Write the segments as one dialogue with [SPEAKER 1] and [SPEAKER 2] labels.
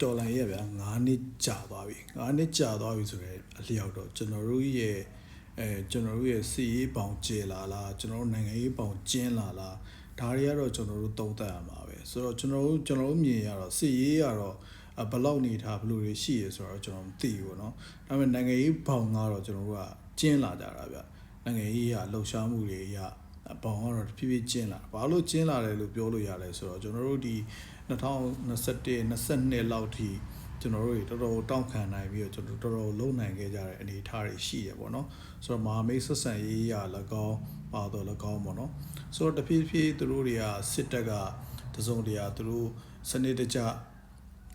[SPEAKER 1] တော်လန်ရဲ့ဗျာ9နှစ်ကြာသွားပြီ9နှစ်ကြာသွားပြီဆိုတော့အလျောက်တော့ကျွန်တော်တို့ရဲ့အဲကျွန်တော်တို့ရဲ့စီရေးပေါင်ကျေလာလားကျွန်တော်တို့နိုင်ငံရေးပေါင်ကျင်းလာလားဒါတွေကတော့ကျွန်တော်တို့သုံးသပ်ရမှာပဲဆိုတော့ကျွန်တော်တို့ကျွန်တော်တို့မြင်ရတော့စီရေးကတော့အဘလောက်နေထားဘယ်လိုတွေရှိရဆိုတော့ကျွန်တော်မသိဘူးเนาะဒါပေမဲ့နိုင်ငံရေးပေါင်ကတော့ကျွန်တော်တို့ကကျင်းလာကြတာဗျနိုင်ငံရေးကလှုပ်ရှားမှုတွေရပေါင်ကတော့တဖြည်းဖြည်းကျင်းလာဘာလို့ကျင်းလာတယ်လို့ပြောလို့ရလဲဆိုတော့ကျွန်တော်တို့ဒီ 2021 22လောက်ထိကျွန်တော်တို့တွေတော်တော်တောင့်ခံနိုင်ပြီးတော့ကျွန်တော်တော်တော်လုံနိုင်ခဲ့ကြတဲ့အနေအထားတွေရှိရပေါ့နော်ဆိုတော့မဟာမိတ်ဆက်ဆံရေးရ၎င်းပါတော့၎င်းပေါ့နော်ဆိုတော့တဖြည်းဖြည်းသူတို့တွေကစစ်တပ်ကတစုံတရာသူတို့စနစ်တကျ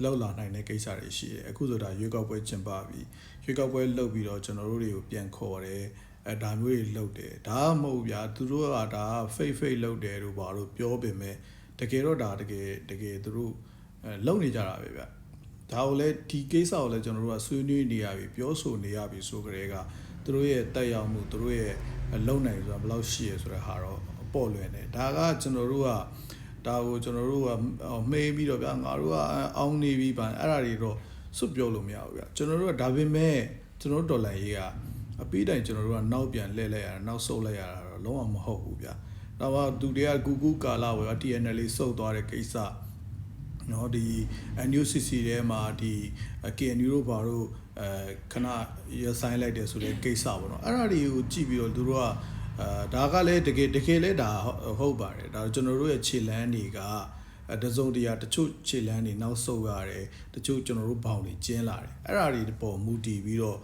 [SPEAKER 1] လောက်လာနိုင်တဲ့ကိစ္စတွေရှိတယ်အခုဆိုတာရွေးကောက်ပွဲကျင်းပပြီးရွေးကောက်ပွဲလုပ်ပြီးတော့ကျွန်တော်တို့တွေကိုပြန်ခေါ်တယ်အဲဒါမျိုးတွေလုပ်တယ်ဒါမှမဟုတ်ဗျာသူတို့ကဒါ fake fake လုပ်တယ်လို့ဘာလို့ပြောပေမဲ့ တကယ်တော့ဒါတကယ်တကယ်သူတို့အဲလုပ်နေကြတာပဲဗျဒါကိုလည်းဒီကိစ္စကိုလည်းကျွန်တော်တို့ကဆွေးနွေးနေရပြီပြောဆိုနေရပြီဆိုကြတဲ့ကသူတို့ရဲ့တက်ရောက်မှုသူတို့ရဲ့လုံနိုင်ဆိုတာဘယ်လောက်ရှိရဆိုတဲ့ဟာတော့ပေါ်လွင်တယ်ဒါကကျွန်တော်တို့ကဒါကိုကျွန်တော်တို့ကမေးပြီးတော့ဗျာငါတို့ကအောင်းနေပြီဗာအဲ့ဒါတွေတော့စွတ်ပြောလို့မရဘူးဗျာကျွန်တော်တို့ကဒါပေမဲ့ကျွန်တော်တို့ဒေါ်လာရေးကအပြီးတိုင်ကျွန်တော်တို့ကနောက်ပြန်လှည့်လိုက်ရတာနောက်ဆုတ်လိုက်ရတာတော့လုံးဝမဟုတ်ဘူးဗျာ ဒါမှသူတွေကကူကူကာလာဝယ် TNL လေးစုပ်သွားတဲ့ကိစ္စနော်ဒီ NUCC ထဲမှာဒီ KNU တို့ဘာတို့အဲခဏရဆိုင်လိုက်တယ်ဆိုတဲ့ကိစ္စပေါ့နော်အဲ့ဒါတွေကိုကြည့်ပြီးတော့သူတို့ကအဲဒါကလည်းတကယ်တကယ်လည်းဒါဟုတ်ပါတယ်ဒါကျွန်တော်တို့ရဲ့ခြေလန်းတွေကအဲတစုံတရာတချို့ခြေလန်းတွေနောက်ဆုတ်ရတယ်တချို့ကျွန်တော်တို့ဘောင်တွေကျင်းလာတယ်အဲ့ဒါတွေပေါ်မူတည်ပြီးတော့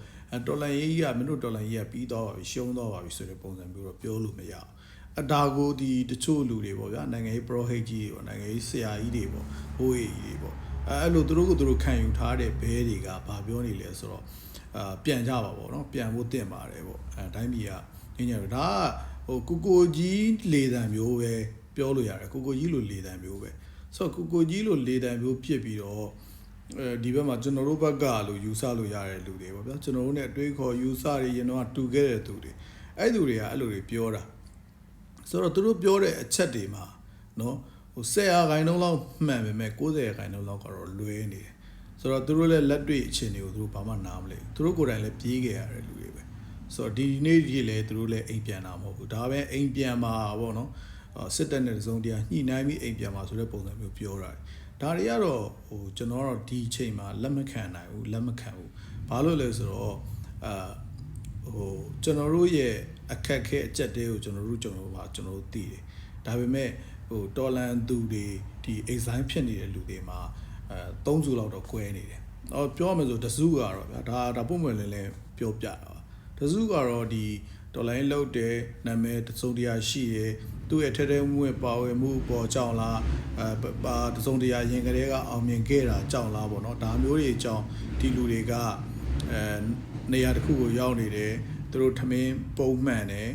[SPEAKER 1] တော်လန်ရေးကြီးကမင်းတို့တော်လန်ရေးကပြီးတော့ပါပြီရှုံးတော့ပါပြီဆိုတဲ့ပုံစံမျိုးတော့ပြောလို့မရဘူး အတာကိုဒီတချို့လူတွေပေါ့ဗျာနိုင်ငံရေး pro hate ကြီးတွေပေါ့နိုင်ငံရေးဆရာကြီးတွေပေါ့ဟိုးရေးကြီးတွေပေါ့အဲအဲ့လိုသူတို့ကသူတို့ခံယူထားတဲ့ဘဲတွေကဘာပြောနေလဲဆိုတော့အာပြန်ကြပါပေါ့နော်ပြန်ဖို့တင့်ပါတယ်ပေါ့အဲတိုင်းပြည်ကညညတော့ဒါကဟိုကိုကိုကြီးလေတံမျိုးပဲပြောလို့ရတယ်ကိုကိုကြီးလိုလေတံမျိုးပဲဆိုတော့ကိုကိုကြီးလိုလေတံမျိုးဖြစ်ပြီးတော့အဲဒီဘက်မှာကျွန်တော်တို့ဘက်ကလို့ယူဆလို့ရတဲ့လူတွေပေါ့ဗျာကျွန်တော်တို့ ਨੇ အတွေးခေါ်ယူဆတွေရင်တော့တူခဲ့တဲ့သူတွေအဲ့သူတွေကအဲ့လိုတွေပြောတာ ဆိုတော့သူတို့ပြောတဲ့အချက်တွေမှာနော်ဟို၁၀ရာခိုင်နှုန်းလောက်မှန်ပေမဲ့90ရာခိုင်နှုန်းလောက်ကတော့လွဲနေတယ်ဆိုတော့သူတို့လည်းလက်တွေ့အခြေအနေကိုသူတို့ဘာမှနားမလဲသူတို့ကိုယ်တိုင်လည်းပြေးခဲ့ရတဲ့လူတွေပဲဆိုတော့ဒီနေ့ကြီးလည်းသူတို့လည်းအိမ်ပြန်တာမဟုတ်ဘူးဒါပဲအိမ်ပြန်မှာပေါ့နော်စစ်တပ်နဲ့သုံးတရားညှိနှိုင်းပြီးအိမ်ပြန်မှာဆိုတဲ့ပုံစံမျိုးပြောတာဒါတွေကတော့ဟိုကျွန်တော်ကတော့ဒီအချိန်မှာလက်မခံနိုင်ဘူးလက်မခံဘူးဘာလို့လဲဆိုတော့အာဟိုကျွန်တော်တို့ရဲ့ အခက်ခဲအကြက်တဲကိုကျွန်တော်တို့ကျွန်တော်တို့ပါကျွန်တော်တို့သိတယ်ဒါပေမဲ့ဟိုတော်လန်သူတွေဒီ exam ဖြစ်နေတဲ့လူတွေမှာအဲ၃စုလောက်တော့꿰နေတယ်။အော်ပြောရမယ်ဆိုတစုကတော့ဗျာဒါဒါပုံမှန်လည်းလည်းပြောပြတာပါ။တစုကတော့ဒီတော်လိုင်းလောက်တဲ့နာမည်တစုံတရာရှိတယ်သူ့ရဲ့ထဲထဲမွေ့ပါဝင်မှုပေါ်ကြောင်းလားအဲပါတစုံတရာရင်ကလေးကအောင်မြင်ခဲ့တာကြောင်းလားပေါ့နော်ဒါမျိုးတွေကြောင်းဒီလူတွေကအဲနေရာတစ်ခုကိုရောက်နေတယ် သူတို့ထမင်းပုံမှန်တယ်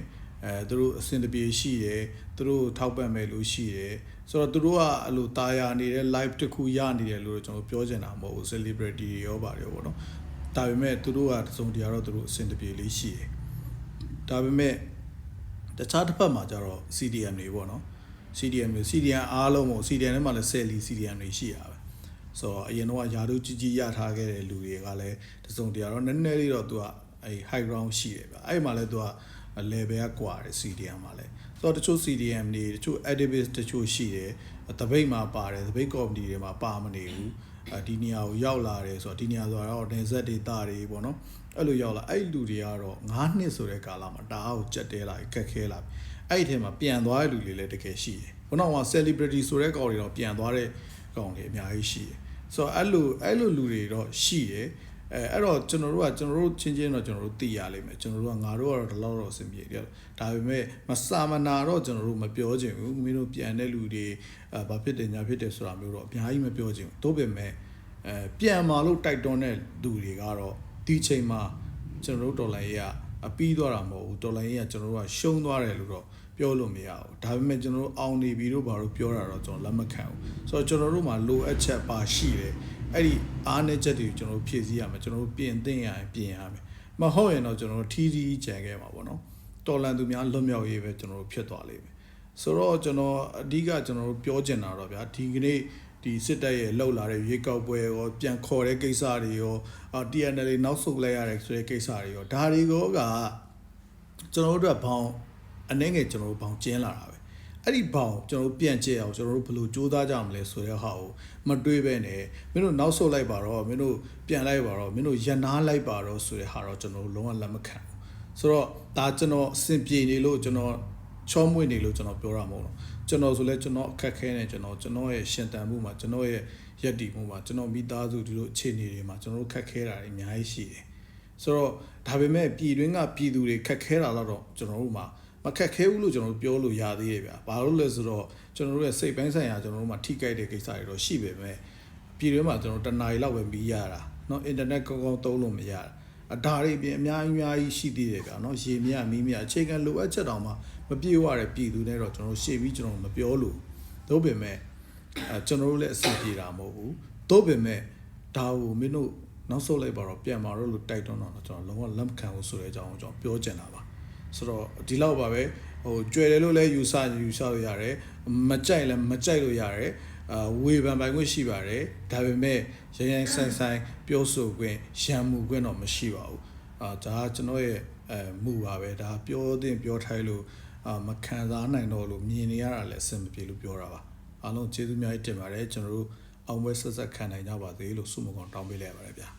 [SPEAKER 1] အဲသူတို့အဆင်တပြေရှိတယ်သူတို့ထောက်ပံ့မဲ့လို့ရှိတယ်ဆိုတော့သူတို့ကအဲ့လိုတာယာနေတဲ့ live တစ်ခုရနေတယ်လို့ကျွန်တော်ပြောချင်တာမဟုတ်ဘူး celebrity တွေရောပါတယ်ပေါ့နော်ဒါပေမဲ့သူတို့ကတစုံတရာတော့သူတို့အဆင်တပြေလေးရှိတယ်ဒါပေမဲ့တခြားတစ်ဖက်မှာကျတော့ CDM တွေပေါ့နော် CDM တွေ CDM အားလုံးပေါ့ CDM ထဲမှာလည်း10လီ CDM တွေရှိရပါဆိုတော့အရင်တော့ယာတို့ကြီးကြီးရထားခဲ့တဲ့လူတွေကလည်းတစုံတရာတော့နည်းနည်းလေးတော့သူက အဲ high ground ရှိတယ်ဗျအဲ့မှာလည်းသူက level ကကွာတယ် CDM မှာလည်းဆိုတော့တချို့ CDM တွေတချို့ activist တချို့ရှိတယ်တပိတ်မှာပါတယ်တပိတ် committee တွေမှာပါမနေဘူးဒီနေရာကိုရောက်လာတယ်ဆိုတော့ဒီနေရာဆိုတော့နေဆက်ဒေတာတွေပေါ့နော်အဲ့လိုရောက်လာအဲ့လူတွေကတော့9နှစ်ဆိုတဲ့ကာလမှာတအားကိုကြက်တဲလာခက်ခဲလာအဲ့ဒီထဲမှာပြန်သွားတဲ့လူတွေလည်းတကယ်ရှိတယ်ခုနက celebrity ဆိုတဲ့ကောင်တွေတော့ပြန်သွားတဲ့ကောင်တွေအများကြီးရှိတယ်ဆိုတော့အဲ့လိုအဲ့လိုလူတွေတော့ရှိတယ် အဲအဲ့တော့ကျွန်တော်တို့ကကျွန်တော်တို့ချင်းချင်းတော့ကျွန်တော်တို့သိရလိမ့်မယ်ကျွန်တော်တို့ကငါတို့ကတော့ဒီလောက်တော့အဆင်ပြေတယ်ဒါပေမဲ့မစာမနာတော့ကျွန်တော်တို့မပြောချင်ဘူးမင်းတို့ပြန်တဲ့လူတွေအဲဘာဖြစ်တယ်ညာဖြစ်တယ်ဆိုတာမျိုးတော့အများကြီးမပြောချင်ဘူးတို့ပေမဲ့အဲပြန်มาလို့တိုက်တွန်းတဲ့လူတွေကတော့ဒီချိန်မှာကျွန်တော်တို့ဒေါ်လာရေးကအပြီးသွားတာမဟုတ်ဘူးဒေါ်လာရေးကကျွန်တော်တို့ကရှုံးသွားတယ်လို့တော့ပြောလို့မရဘူးဒါပေမဲ့ကျွန်တော်တို့အောင်နေပြီလို့ဘာလို့ပြောတာတော့ကျွန်တော်လက်မခံဘူးဆိုတော့ကျွန်တော်တို့မှာလိုအပ်ချက်ပါရှိတယ် အဲ့ဒီအားနည်းချက်တွေကိုကျွန်တော်တို့ဖြည့်ဆည်းရမယ်ကျွန်တော်တို့ပြင်သင့်ရရင်ပြင်ရမယ်မဟုတ်ရင်တော့ကျွန်တော်တို့ထီးထီးကြံခဲ့မှာပေါ့နော်တော်လန်သူများလွတ်မြောက်ရေးပဲကျွန်တော်တို့ဖြစ်သွားလိမ့်မယ်ဆိုတော့ကျွန်တော်အဓိကကျွန်တော်တို့ပြောချင်တာတော့ဗျာဒီကနေ့ဒီဒီစစ်တပ်ရဲ့လှုပ်လာတဲ့ရွေးကောက်ပွဲရောပြန်ခေါ်တဲ့ကိစ္စတွေရောအာ TNL နောက်ဆုတ်လိုက်ရတဲ့ဆိုတဲ့ကိစ္စတွေရောဒါတွေကကျွန်တော်တို့ကဘောင်အနေငယ်ကျွန်တော်တို့ဘောင်ကျင်းလာတာပဲ အဲ့ဒီဘောင်ကျွန်တော်တို့ပြန်ကျဲအောင်ကျွန်တော်တို့ဘယ်လိုစူးစမ်းကြမလဲဆိုတဲ့ဟာကိုမတွေးပဲနဲ့မင်းတို့နောက်ဆုတ်လိုက်ပါတော့မင်းတို့ပြန်လိုက်ပါတော့မင်းတို့ရနာလိုက်ပါတော့ဆိုတဲ့ဟာတော့ကျွန်တော်တို့လုံးဝလက်မခံဘူးဆိုတော့ဒါကျွန်တော်အဆင်ပြေနေလို့ကျွန်တော်ချောမွေ့နေလို့ကျွန်တော်ပြောတာမဟုတ်တော့ကျွန်တော်ဆိုလဲကျွန်တော်အခက်ခဲနေကျွန်တော်ကျွန်တော်ရဲ့ရှင်တန်မှုမှာကျွန်တော်ရဲ့ရက်တည်မှုမှာကျွန်တော်မိသားစုဒီလိုအခြေအနေတွေမှာကျွန်တော်တို့ခက်ခဲတာတွေအများကြီးရှိတယ်ဆိုတော့ဒါပေမဲ့ပြည်တွင်းကပြည်သူတွေခက်ခဲတာတော့ကျွန်တော်တို့မှာ မခက်ခဲဘူးလို့ကျွန်တော်တို့ပြောလို့ရသေးရဲ့ဗျာဘာလို့လဲဆိုတော့ကျွန်တော်တို့ရဲ့စိတ်ပိုင်းဆိုင်ရာကျွန်တော်တို့မှာထိကြိုက်တဲ့ကိစ္စတွေတော့ရှိပေမဲ့ပြည်တွင်းမှာကျွန်တော်တနားရီလောက်ပဲပြီးရတာเนาะအင်တာနက်ကောင်းကောင်းသုံးလို့မရတာအဒါတွေပြင်အများကြီးအများကြီးရှိသေးတယ်ဗျာเนาะရေမြမီးမြအခြေခံလိုအပ်ချက်တောင်မှမပြေဝတဲ့ပြည်သူနဲ့တော့ကျွန်တော်ရှေ့ပြီးကျွန်တော်မပြောလို့သို့ပေမဲ့အဲကျွန်တော်တို့လည်းအဆင်ပြေတာမဟုတ်ဘူးသို့ပေမဲ့ဒါကိုမင်းတို့နောက်ဆုတ်လိုက်ပါတော့ပြန်มาတော့လို့တိုက်တွန်းတော့ကျွန်တော်လုံးဝလက်မခံဘူးဆိုတဲ့အကြောင်းကိုကျွန်တော်ပြောချင်တာပါ ဆိုတော့ဒီလောက်ပါပဲဟိုကြွယ်တယ်လို့လည်းယူဆယူဆလို့ရတယ်မကြိုက်လည်းမကြိုက်လို့ရတယ်အာဝေဖန်ပိုင်ခွင့်ရှိပါတယ်ဒါပေမဲ့ရရင်ဆိုင်ဆိုင်ပြောဆိုခွင့်ရံမှုခွင့်တော့မရှိပါဘူးအာဒါကကျွန်တော်ရဲ့အဲမှုပါပဲဒါပြောတဲ့ပြောထိုက်လို့အာမခံစားနိုင်တော့လို့မြင်နေရတာလည်းအဆင်မပြေလို့ပြောတာပါအားလုံးကျေးဇူးများကြီးတင်ပါတယ်ကျွန်တော်တို့အောင်ပွဲဆက်ဆက်ခံနိုင်ကြပါသေးလို့ဆုမကွန်တောင်းပေးလိုက်ရပါတယ်ဗျာ